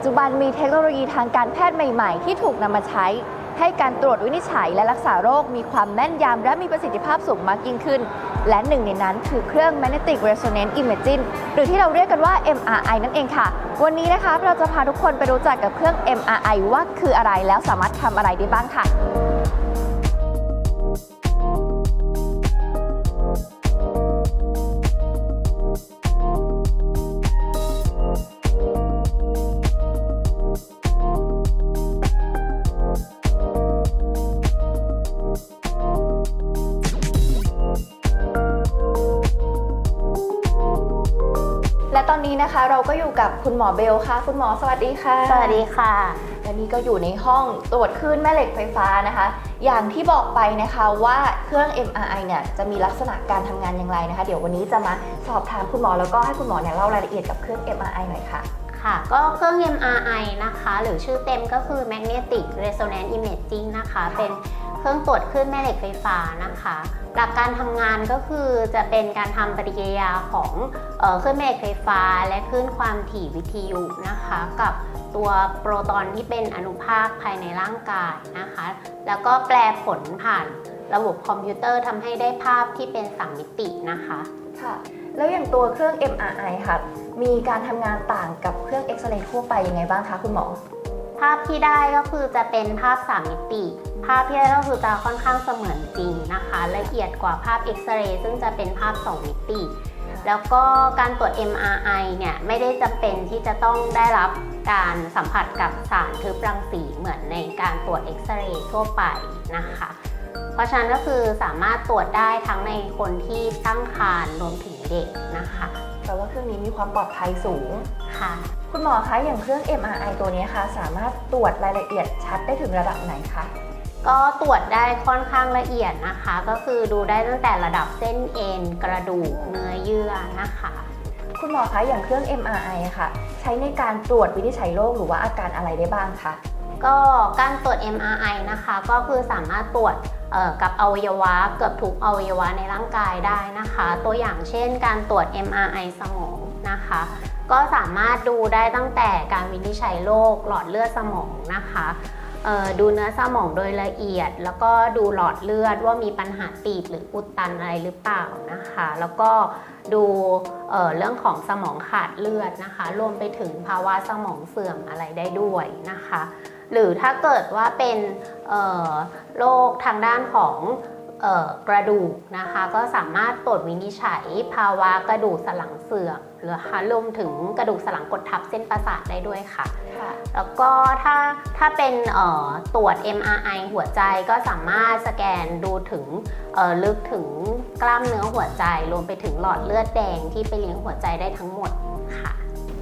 จจุบันมีเทคโนโลยีทางการแพทย์ใหม่ๆ ที่ถูกนำมาใช้ ให้การตรวจวินิจฉัยและรักษาโรคมีความแม่นยำและมีประสิทธิภาพสูงมากยิ่งขึ้น และหนึ่งในนั้นคือเครื่อง Magnetic Resonance Imaging หรือที่เราเรียกกันว่า MRI นั่นเองค่ะ วันนี้นะคะเราจะพาทุกคนไปรู้จักกับเครื่อง MRI ว่าคืออะไรแล้วสามารถทำอะไรได้บ้างค่ะ และตอนนี้นะคะเราก็อยู่กับคุณหมอเบลค่ะ คุณหมอสวัสดีค่ะ สวัสดีค่ะ และนี่ก็อยู่ในห้องตรวจคลื่นแม่เหล็กไฟฟ้านะคะ อย่างที่บอกไปนะคะว่าเครื่อง MRI เนี่ยจะมีลักษณะการทำงานอย่างไรนะคะ เดี๋ยววันนี้จะมาสอบถามคุณหมอแล้วก็ให้คุณหมอเนี่ยเล่ารายละเอียดกับเครื่อง MRI หน่อยค่ะ ค่ะ ก็เครื่อง MRI นะคะ หรือชื่อเต็มก็คือ Magnetic Resonance Imaging นะคะ เป็นเครื่องตรวจคลื่นแม่เหล็กไฟฟ้านะคะ หลักการทำงานก็คือจะเป็นการทำปฏิกิริยาของเคลื่นแม่เหล็กไฟฟ้า และคลื่นความถี่วิทยุนะคะ กับตัวโปรตอนที่เป็นอนุภาคภายในร่างกายนะคะ แล้วก็แปลผลผ่านระบบคอมพิวเตอร์ทำให้ได้ภาพที่เป็นสามมิตินะคะค่ะ แล้วอย่างตัวเครื่อง MRI ค่ะ มีการทำงานต่างกับเครื่องเอ็กซเรย์ทั่วไปยังไงบ้างคะคุณหมอ ภาพที่ได้ก็คือจะเป็นภาพ 3 มิติ ภาพที่ได้ก็คือจะค่อนข้างเสมือนจริงนะคะ ละเอียดกว่าภาพเอ็กซเรย์ซึ่งจะเป็นภาพ 2 มิติ แล้วก็การตรวจ MRI เนี่ยไม่ได้จำเป็นที่จะต้องได้รับการสัมผัสกับสารทึบรังสีเหมือนในการตรวจเอ็กซเรย์ทั่วไปนะคะ เพราะฉะนั้นก็คือสามารถตรวจได้ทั้งในคนที่ตั้งครรภ์รวมถึง เด็กนะคะแปลว่าเครื่องนี้มีความปลอดภัยสูงค่ะ คุณหมอคะอย่างเครื่อง MRI ตัวนี้ค่ะสามารถตรวจรายละเอียดชัดได้ถึงระดับไหนคะก็ตรวจได้ค่อนข้างละเอียดนะคะ ก็คือดูได้ตั้งแต่ระดับเส้นเอ็นกระดูกเนื้อเยื่อนะคะ คุณหมอคะอย่างเครื่อง MRI อะค่ะ ใช้ในการตรวจวินิจฉัยโรคหรือว่าอาการอะไรได้บ้างคะ ก็การตรวจ MRI นะคะ ก็คือสามารถตรวจกับอวัยวะเกือบทุกอวัยวะในร่างกายได้นะคะ ตัวอย่างเช่น การตรวจ MRI สมองนะคะ ก็สามารถดูได้ตั้งแต่การวินิจฉัยโรคหลอดเลือดสมองนะคะดูเนื้อสมองโดยละเอียด แล้วก็ดูหลอดเลือดว่ามีปัญหาตีบหรืออุดตันอะไรหรือเปล่านะคะ แล้วก็ดูเเรื่องของสมองขาดเลือดนะคะ รวมไปถึงภาวะสมองเสื่อมอะไรได้ด้วยนะคะ หรือถ้าเกิดว่าเป็นเอ่อโรคทางด้านของเอ่อกระดูกนะคะก็สามารถตรวจวินิจฉัย ภาวะกระดูกสันหลังเสื่อมหรือคะรวมถึงกระดูกสันหลังกดทับเส้นประสาทได้ด้วยค่ะค่ะแล้วก็ถ้าถ้าเป็นเอ่อตรวจ MRI หัวใจก็สามารถสแกนดูถึงเอ่อลึกถึงกล้ามเนื้อหัวใจ รวมไปถึงหลอดเลือดแดงที่ไปเลี้ยงหัวใจได้ทั้งหมดค่ะ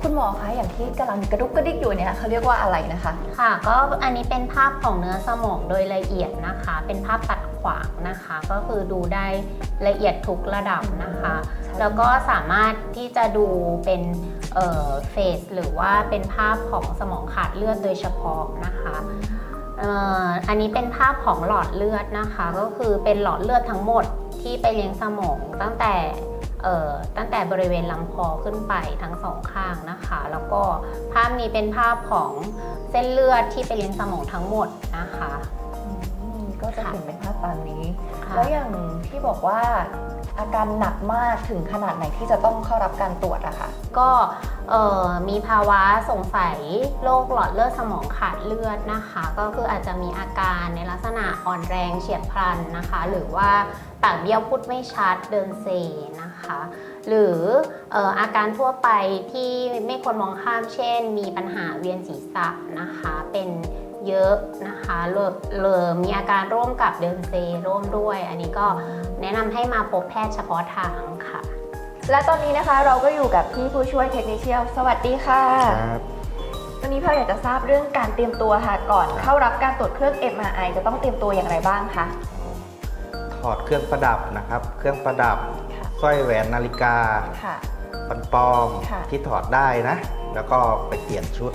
คุณหมอคะอย่างที่กำลังกระดุกกระดิกอยู่เนี่ยเขาเรียกว่าอะไรนะคะ ค่ะ ก็อันนี้เป็นภาพของเนื้อสมองโดยละเอียดนะคะ เป็นภาพตัดขวางนะคะ ก็คือดูได้ละเอียดทุกระดับนะคะ แล้วก็สามารถที่จะดูเป็นเฟสหรือว่าเป็นภาพของสมองขาดเลือดโดยเฉพาะนะคะเอ่ออันนี้เป็นภาพของหลอดเลือดนะคะ ก็คือเป็นหลอดเลือดทั้งหมดที่ไปเลี้ยงสมองตั้งแต่เอ่อ ตั้งแต่บริเวณลำคอขึ้นไปทั้งสองข้างนะคะ แล้วก็ภาพนี้เป็นภาพของเส้นเลือดที่ไปเลี้ยงสมองทั้งหมดนะคะอืมก็จะค่ะเห็นเป็นภาพตามนี้ค่ะแล้วอย่างที่บอกว่าอาการหนักมากถึงขนาดไหนที่จะต้องเข้ารับการตรวจอะคะ ก็มีภาวะสงสัยโรคหลอดเลือดสมองขาดเลือดนะคะ ก็คืออาจจะมีอาการในลักษณะอ่อนแรงเฉียบพลันนะคะ หรือว่าปากเบี้ยวพูดไม่ชัดเดินเซนะคะ หรือออาการทั่วไปที่ไม่ควรมองข้ามเช่น มีปัญหาเวียนศีรษะนะคะ เป็นเยอะนะคะเลอเลอมีอาการร่วมกับเดินเซร่วมด้วย อันนี้ก็แนะนำให้มาพบแพทย์เฉพาะทางค่ะ และตอนนี้นะคะเราก็อยู่กับพี่ผู้ช่วยเทคนิคเชียลสวัสดีค่ะครับตอนนี้เราอยากจะทราบเรื่องการเตรียมตัวค่ะก่อน เข้ารับการตรวจเครื่อง MRI จะต้องเตรียมตัวอย่างไรบ้างคะถอดเครื่องประดับนะครับ เครื่องประดับค่ะสร้อยแหวนนาฬิกาค่ะปันปลอมค่ะที่ถอดได้นะ แล้วก็ไปเปลี่ยนชุด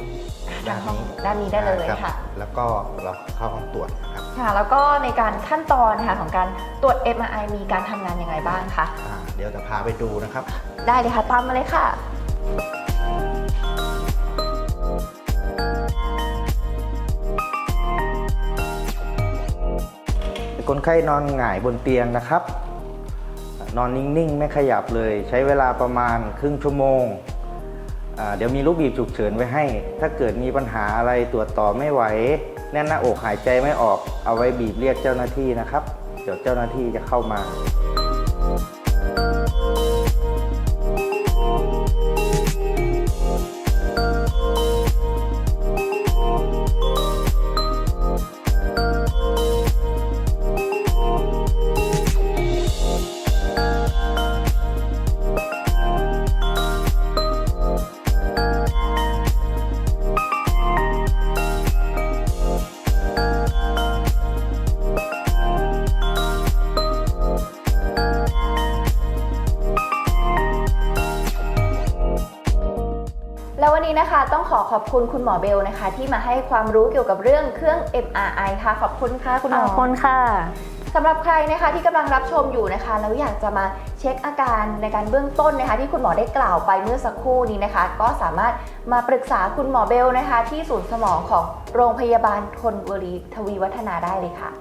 ด้านนี้ด้านนี้ได้เลยรับค่ะ แล้วก็เราเข้าห้องตรวจนะ ค่ะ แล้วก็ในการขั้นตอนค่ะของการตรวจ MRI มีการทำงานยังไงบ้างคะ อ่าเดี๋ยวจะพาไปดูนะครับ ได้เลยค่ะ ตามมาเลยค่ะ คนไข้นอนหงายบนเตียงนะครับ นอนนิ่งๆ ไม่ขยับเลย ใช้เวลาประมาณครึ่งชั่วโมง เดี๋ยวมีลูกบีบฉุกเฉินไว้ให้ ถ้าเกิดมีปัญหาอะไรตรวจต่อไม่ไหว แน่นหน้าอกหายใจไม่ออก เอาไว้บีบเรียกเจ้าหน้าที่นะครับ เดี๋ยวเจ้าหน้าที่จะเข้ามา แล้ววันนี้นะคะต้องขอขอบคุณคุณหมอเบลนะคะ ที่มาให้ความรู้เกี่ยวกับเรื่องเครื่อง MRI ค่ะ ขอบคุณค่ะคุณหมขออบคุณค่ะสำหรับใครนะคะที่กำลังรับชมอยู่นะคะ แล้วอยากจะมาเช็คอาการในการเบื้องต้นนะคะ ที่คุณหมอได้กล่าวไปเมื่อสักครู่นี้นะคะ ก็สามารถมาปรึกษาคุณหมอเบลนะคะ ที่ศูนย์สมองของโรงพยาบาลทนบุรีทวีวัฒนาได้เลยค่ะ